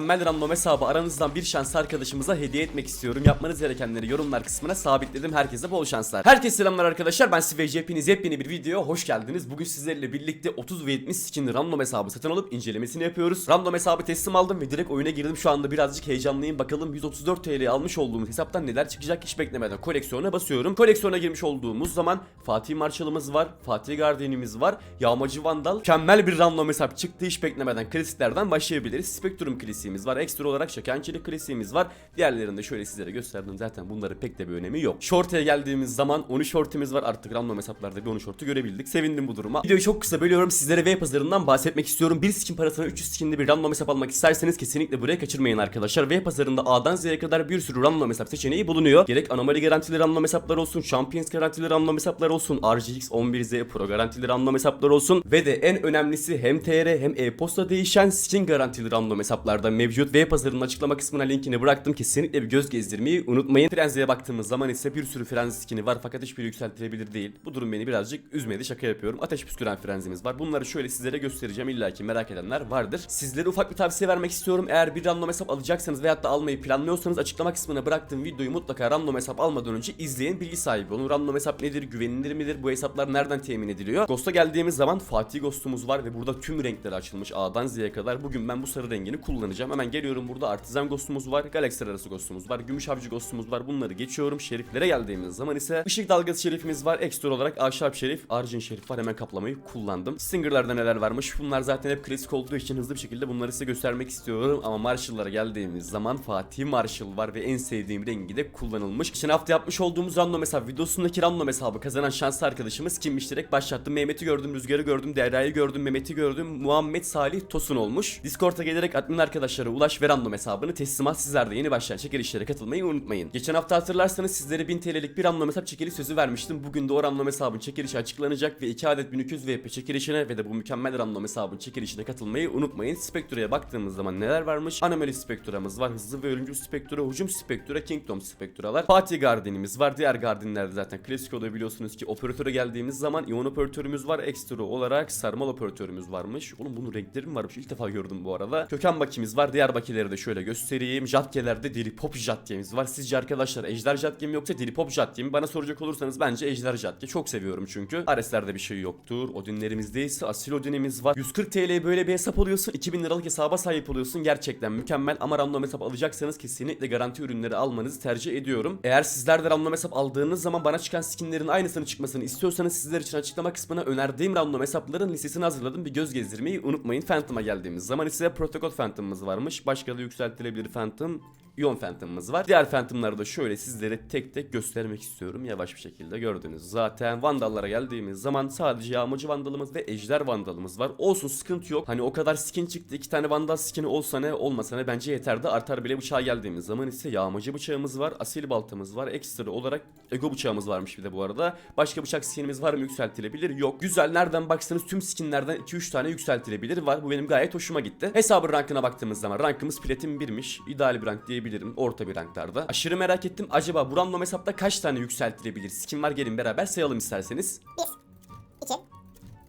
mükemmel random hesabı aranızdan bir şanslı arkadaşımıza hediye etmek istiyorum. Yapmanız gerekenleri yorumlar kısmına sabitledim. Herkese bol şanslar. Herkese selamlar arkadaşlar. Ben Siveci. Hepiniz yepyeni bir videoya hoş geldiniz. Bugün sizlerle birlikte 30 ve 70 skin random hesabı satın alıp incelemesini yapıyoruz. Random hesabı teslim aldım ve direkt oyuna girdim. Şu anda birazcık heyecanlıyım. Bakalım 134 TL almış olduğumuz hesaptan neler çıkacak hiç beklemeden koleksiyona basıyorum. Koleksiyona girmiş olduğumuz zaman Fatih Marshall'ımız var. Fatih Guardian'imiz var. Yağmacı Vandal. Mükemmel bir random hesap çıktı hiç beklemeden klasiklerden başlayabiliriz. Spectrum klasiğimiz var. Ekstra olarak Şakençelik klasiğimiz var. Diğerlerini de şöyle sizlere gösterdim. Zaten bunların pek de bir önemi yok. Short'e geldiğimiz zaman 13 short'imiz var. Artık random hesaplarda bir 13 short'u görebildik. Sevindim bu duruma. Videoyu çok kısa bölüyorum. Sizlere web pazarından bahsetmek istiyorum. Bir skin parasına 300 skinli bir random hesap almak isterseniz kesinlikle buraya kaçırmayın arkadaşlar. Web pazarında A'dan Z'ye kadar bir sürü random hesap seçeneği bulunuyor. Gerek anomali garantili random hesaplar olsun, Champions garantili random hesaplar olsun, RGX 11Z Pro garantili random hesaplar olsun ve de en önemlisi hem TR hem e-posta değişen skin garantili random hesaplarda mevcut. Web pazarının açıklama kısmına linkini bıraktım. Kesinlikle bir göz gezdirmeyi unutmayın. Frenzy'ye baktığımız zaman ise bir sürü Frenzy skini var fakat hiçbiri yükseltilebilir değil. Bu durum beni birazcık üzmedi. Şaka yapıyorum. Ateş püsküren Frenzy'miz var. Bunları şöyle sizlere göstereceğim. İlla ki merak edenler vardır. Sizlere ufak bir tavsiye vermek istiyorum. Eğer bir random hesap alacaksanız veyahut da almayı planlıyorsanız açıklama kısmına bıraktığım videoyu mutlaka random hesap almadan önce izleyin. Bilgi sahibi olun. Random hesap nedir? Güvenilir midir? Bu hesaplar nereden temin ediliyor? Ghost'a geldiğimiz zaman Fatih Ghost'umuz var ve burada tüm renkleri açılmış A'dan Z'ye kadar. Bugün ben bu sarı rengini kullanacağım. Hemen geliyorum burada Artizan Ghost'umuz var. Galaxy arası Ghost'umuz var. Gümüş Avcı Ghost'umuz var. Bunları geçiyorum. Şeriflere geldiğimiz zaman ise Işık Dalgası Şerifimiz var. Ekstra olarak Ahşap Şerif, Arjun Şerif var. Hemen kaplamayı kullandım. Stinger'larda neler varmış? Bunlar zaten hep klasik olduğu için hızlı bir şekilde bunları size göstermek istiyorum. Ama Marshall'lara geldiğimiz zaman Fatih Marshall var ve en sevdiğim rengi de kullanılmış. Geçen hafta yapmış olduğumuz random hesap videosundaki random hesabı kazanan şanslı arkadaşımız kimmiş direkt başlattım. Mehmet'i gördüm, Rüzgar'ı gördüm, Derya'yı gördüm, Mehmet'i gördüm. Muhammed Salih Tosun olmuş. Discord'a gelerek admin arkadaşlara ulaş ve hesabını teslimat sizler de yeni başlayan çekilişlere katılmayı unutmayın. Geçen hafta hatırlarsanız sizlere 1000 TL'lik bir random hesap çekiliş sözü vermiştim. Bugün de o random hesabın çekilişi açıklanacak ve 2 adet 1200 VP çekilişine ve de bu mükemmel random hesabın çekilişine katılmayı unutmayın. Spectre'ye baktığımız zaman neler varmış? Anomaly Spectre'mız var. Hızlı ve ölümcül Spectre, Hücum Spectre, Kingdom Spectre'lar. Fatih Guardian'imiz var. Diğer Guardian'lerde zaten klasik oluyor biliyorsunuz ki operatöre geldiğimiz zaman iyon operatörümüz var. Ekstra olarak sarmal operatörümüz varmış. Oğlum bunun renkleri mi varmış? İlk defa gördüm bu arada. Köken bakimiz var. Diğer bakileri de şöyle göstereyim. Jatkelerde deli pop jatkemiz var. Sizce arkadaşlar ejder jatke yoksa deli pop jatke mi? Bana soracak olursanız bence ejder jatke. Çok seviyorum çünkü. Areslerde bir şey yoktur. Odinlerimizde ise asil odinimiz var. 140 TL böyle bir hesap alıyorsun. 2000 liralık hesaba sahip oluyorsun. Gerçekten mükemmel ama random hesap alacaksanız kesinlikle garanti ürünleri almanızı tercih ediyorum. Eğer sizler de random hesap aldığınız zaman bana çıkan skinlerin aynısını çıkmasını istiyorsanız sizler için açıklama kısmına önerdiğim random hesapların listesini hazırladım. Bir göz gezdirmeyi unutmayın. Phantom'a geldiğimiz zaman ise protokol Phantom'ımız varmış. Başka da yükseltilebilir Phantom. Ion Phantom'ımız var. Diğer Phantom'ları da şöyle sizlere tek tek göstermek istiyorum. Yavaş bir şekilde gördünüz. Zaten Vandal'lara geldiğimiz zaman sadece Yağmacı Vandal'ımız ve Ejder Vandal'ımız var. Olsun sıkıntı yok. Hani o kadar skin çıktı. iki tane Vandal skini olsa ne olmasa ne bence yeterdi. Artar bile bıçağa geldiğimiz zaman ise Yağmacı bıçağımız var. Asil baltamız var. Ekstra olarak Ego bıçağımız varmış bir de bu arada. Başka bıçak skinimiz var mı yükseltilebilir? Yok. Güzel. Nereden baksanız tüm skinlerden 2-3 tane yükseltilebilir var. Bu benim gayet hoşuma gitti. Hesabın rankına baktığımız zaman rankımız platin 1'miş. İdeal bir rank diyebilirim. Orta bir ranklarda. Aşırı merak ettim. Acaba bu random hesapta kaç tane yükseltilebilir? Skin var gelin beraber sayalım isterseniz. 1, 2,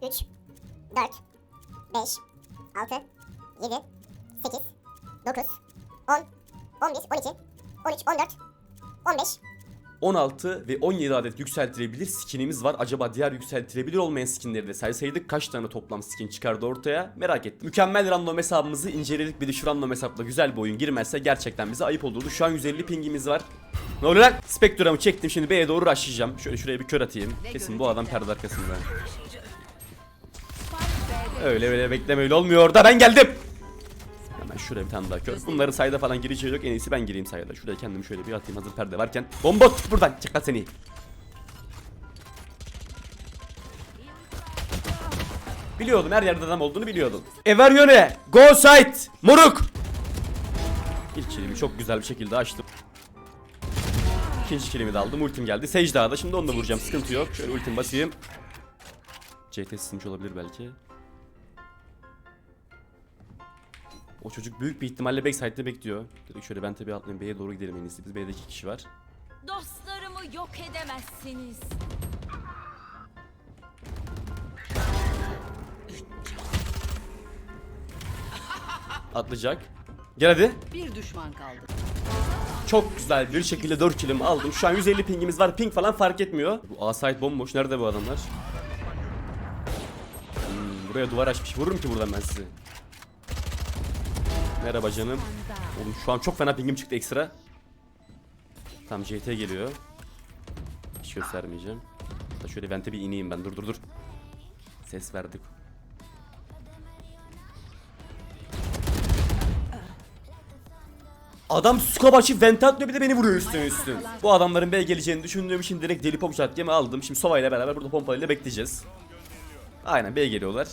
3, 4, 5, 6, 7, 8, 9, 10, 11, 12, 13, 14, 15, 16 ve 17 adet yükseltilebilir skinimiz var. Acaba diğer yükseltilebilir olmayan skinleri de saysaydık kaç tane toplam skin çıkardı ortaya merak ettim. Mükemmel random hesabımızı inceledik bir de şu random hesapla güzel bir oyun girmezse gerçekten bize ayıp olurdu. Şu an 150 pingimiz var. Ne oluyor lan? Spectrum'u çektim şimdi B'ye doğru rushlayacağım. Şöyle şuraya bir kör atayım. Kesin bu adam perde arkasında. Öyle öyle bekleme öyle olmuyor da ben geldim. Şuraya bir tane daha kör. Bunların sayda falan gireceği yok. En iyisi ben gireyim sayda. Şuraya kendimi şöyle bir atayım hazır perde varken. Bomba tut buradan. Çıkar seni. Biliyordum her yerde adam olduğunu biliyordum. Everyone go site moruk. İlk kilimi çok güzel bir şekilde açtım. İkinci kilimi de aldım. Ultim geldi. Sage Dağı'da. Şimdi onu da vuracağım. Sıkıntı yok. Şöyle ultim basayım. CT sızmış olabilir belki. O çocuk büyük bir ihtimalle backside'de bekliyor. Direkt şöyle ben tabi atlayayım B'ye doğru gidelim en iyisi. Biz B'de iki kişi var. Dostlarımı yok edemezsiniz. Atlayacak. Gel hadi. Bir düşman kaldı. Çok güzel bir şekilde 4 kilimi aldım. Şu an 150 pingimiz var. Ping falan fark etmiyor. Bu A site bomboş. Nerede bu adamlar? Hmm, buraya duvar açmış. Vururum ki buradan ben sizi. Merhaba canım. Oğlum şu an çok fena pingim çıktı ekstra. Tam JT geliyor. Hiç göstermeyeceğim. Hatta şöyle vente bir ineyim ben. Dur dur dur. Ses verdik. Adam açıp vente atmıyor bir de beni vuruyor üstüne üstün. Bu adamların B geleceğini düşündüğüm için direkt deli pop shot aldım. Şimdi Sova ile beraber burada pompalıyla bekleyeceğiz. Aynen B geliyorlar.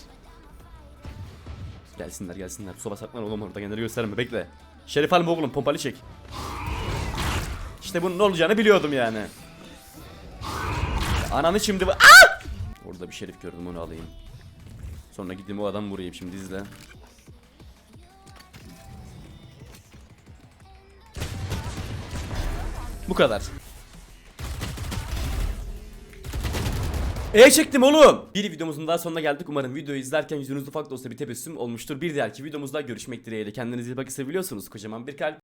Gelsinler gelsinler. Sova saklan oğlum orada kendini gösterme bekle. Şerif alma oğlum pompalı çek. İşte bunun ne olacağını biliyordum yani. Ananı şimdi. Aa! Orada bir şerif gördüm onu alayım. Sonra gideyim o adam vurayım şimdi izle. Bu kadar. E çektim oğlum. Bir videomuzun daha sonuna geldik. Umarım videoyu izlerken yüzünüzde ufak da olsa bir tebessüm olmuştur. Bir diğerki videomuzda görüşmek dileğiyle. Kendinize iyi bakın seviyorsunuz. Kocaman bir kalp.